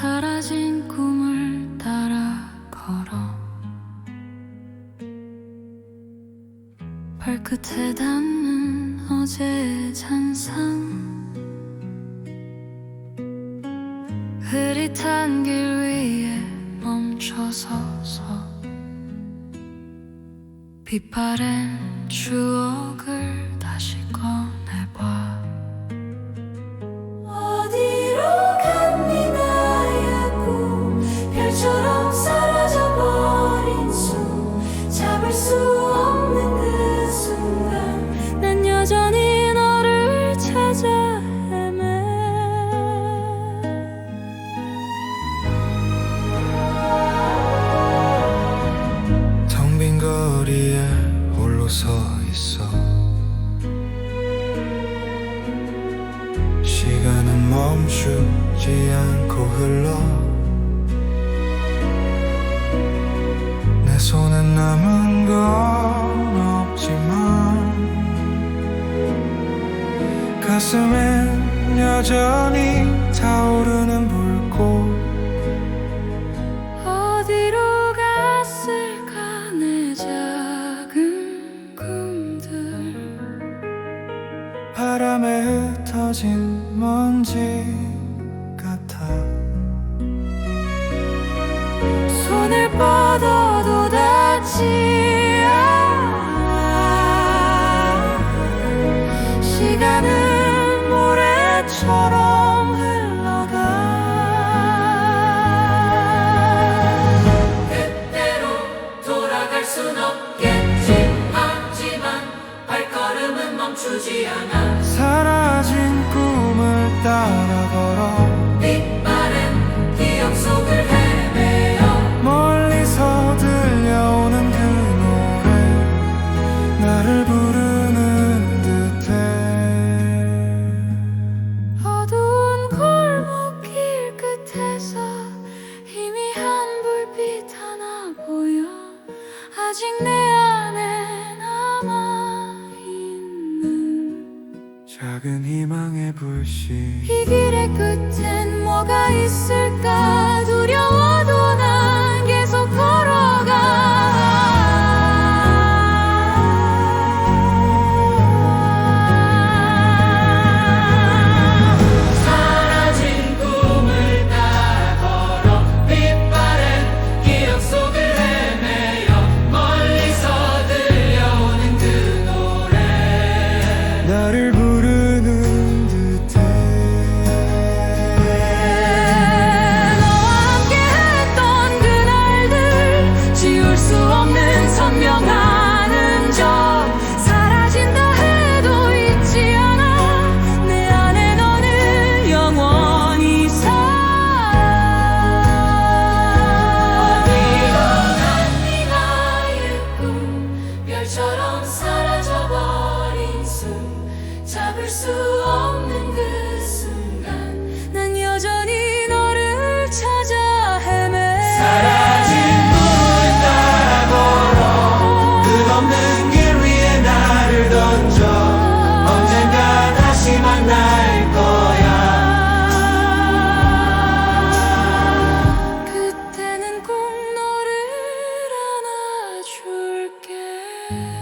사라진 꿈을 따라 걸어. 발끝에 닿는 어제의 잔상. 흐릿한 길 위에 멈춰서서 빛바랜 추억을 시간은 멈추지 않고 흘러. 내 손에 남은 건 없지만 가슴엔 여전히 타오르는 불꽃. 어디로 갔을까 내 작은 꿈들. 바람에 흩어진 먼지 같아. 손을 뻗어도 닿지 않아. 시간은 모래처럼 흘러가. 그때로 돌아갈 순 없겠지. 하지만 발걸음은 멈추지 않아. 사라 진 작은 희망의 불씨 이 길의 끝엔 뭐가 있을까? 두려워. Yeah.